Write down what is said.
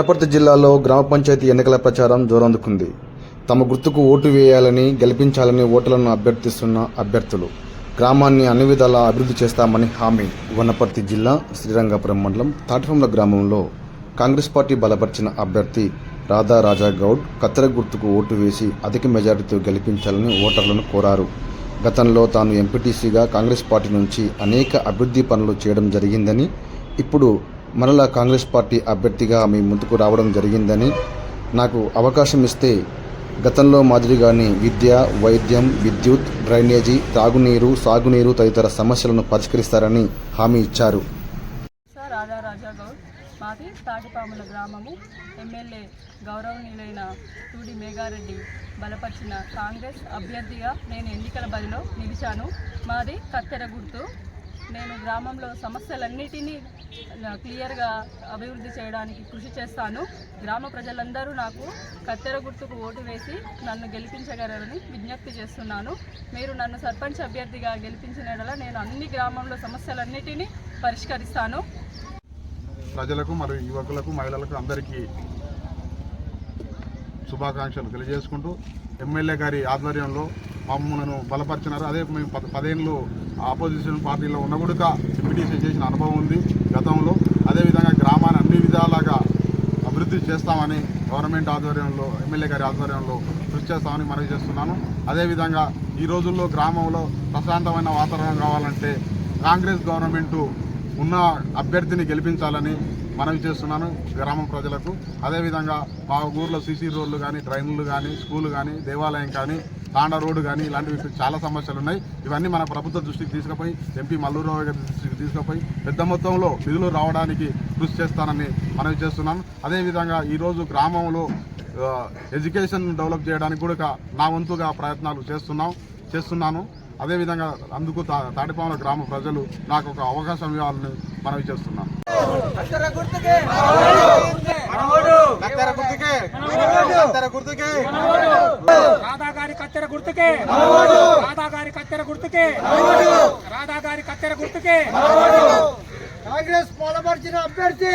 వనపర్తి జిల్లాలో గ్రామ పంచాయతీ ఎన్నికల ప్రచారం జోరందుకుంది. తమ గుర్తుకు ఓటు వేయాలని గెలిపించాలని ఓటర్లను అభ్యర్థిస్తున్న అభ్యర్థులు గ్రామాన్ని అన్ని విధాలా అభివృద్ధి చేస్తామని హామీ. వనపర్తి జిల్లా శ్రీరంగపురం మండలం తాటిఫంల గ్రామంలో కాంగ్రెస్ పార్టీ బలపరిచిన అభ్యర్థి రాధా రాజా గౌడ్ కత్తెర గుర్తుకు ఓటు వేసి అధిక మెజారిటీతో గెలిపించాలని ఓటర్లను కోరారు. గతంలో తాను ఎంపీటీసీగా కాంగ్రెస్ పార్టీ నుంచి అనేక అభివృద్ధి పనులు చేయడం జరిగిందని ఇప్పుడు మరలా కాంగ్రెస్ పార్టీ అభ్యర్థిగా మీ ముందుకు రావడం జరిగిందని నాకు అవకాశం ఇస్తే గతంలో మాదిరిగానే విద్య వైద్యం విద్యుత్ డ్రైనేజీ తాగునీరు సాగునీరు తదితర సమస్యలను పరిష్కరిస్తారని హామీ ఇచ్చారు. రాజా మాది తాటిపాముల గ్రామము. ఎమ్మెల్యే గౌరవనీయులైన టూడి మేఘారెడ్డి బలపరిచిన కాంగ్రెస్ అభ్యర్థిగా నేను ఎన్నికల బరిలో నిలిచాను. మాది కత్తెర గుర్తు. నేను గ్రామంలో సమస్యలన్నిటినీ క్లియర్గా అభివృద్ధి చేయడానికి కృషి చేస్తాను. గ్రామ ప్రజలందరూ నాకు కత్తెర గుర్తుకు ఓటు వేసి నన్ను గెలిపించగలరని విజ్ఞప్తి చేస్తున్నాను. మీరు నన్ను సర్పంచ్ అభ్యర్థిగా గెలిపించిన నేను అన్ని గ్రామంలో సమస్యలన్నిటినీ పరిష్కరిస్తాను. ప్రజలకు మరియు యువకులకు మహిళలకు అందరికీ శుభాకాంక్షలు తెలియజేసుకుంటూ ఎమ్మెల్యే గారి ఆధ్వర్యంలో మమ్మల్ని బలపరిచినారు. అదే మేము పద పదేళ్ళు ఆపోజిషన్ పార్టీలో ఉన్నగుడుక ఎంపీటీసీ చేసిన అనుభవం ఉంది గతంలో. అదేవిధంగా గ్రామాన్ని అన్ని విధాలుగా అభివృద్ధి చేస్తామని గవర్నమెంట్ ఆధ్వర్యంలో ఎమ్మెల్యే గారి ఆధ్వర్యంలో కృషి చేస్తామని మనవి చేస్తున్నాను. అదేవిధంగా ఈ రోజుల్లో గ్రామంలో ప్రశాంతమైన వాతావరణం కావాలంటే కాంగ్రెస్ గవర్నమెంటు ఉన్న అభ్యర్థిని గెలిపించాలని మనవి చేస్తున్నాను గ్రామం ప్రజలకు. అదేవిధంగా మా ఊర్లో సీసీ రోడ్లు కానీ ట్రైన్లు కానీ స్కూల్ కానీ దేవాలయం కానీ తాండా రోడ్డు కానీ ఇలాంటివి చాలా సమస్యలు ఉన్నాయి. ఇవన్నీ మన ప్రభుత్వ దృష్టికి తీసుకుపోయి ఎంపీ మల్లూరావు గారి దృష్టికి తీసుకుపోయి పెద్ద మొత్తంలో నిధులు రావడానికి కృషి చేస్తానని మనవి చేస్తున్నాను అదేవిధంగా ఈరోజు గ్రామంలో ఎడ్యుకేషన్ డెవలప్ చేయడానికి కూడా నా వంతుగా ప్రయత్నాలు చేస్తున్నాం చేస్తున్నాను. అదేవిధంగా అందుకు తా తాటిపాముల గ్రామ ప్రజలు నాకు ఒక అవకాశం ఇవ్వాలని మనవి చేస్తున్నాను. రాధాగారి కత్తెర గుర్తుకే! రాధాగారి కత్తెర గుర్తుకే! రాధాగారి కత్తెర గుర్తుకే! కాంగ్రెస్ పోలపరిచిన అభ్యర్థి!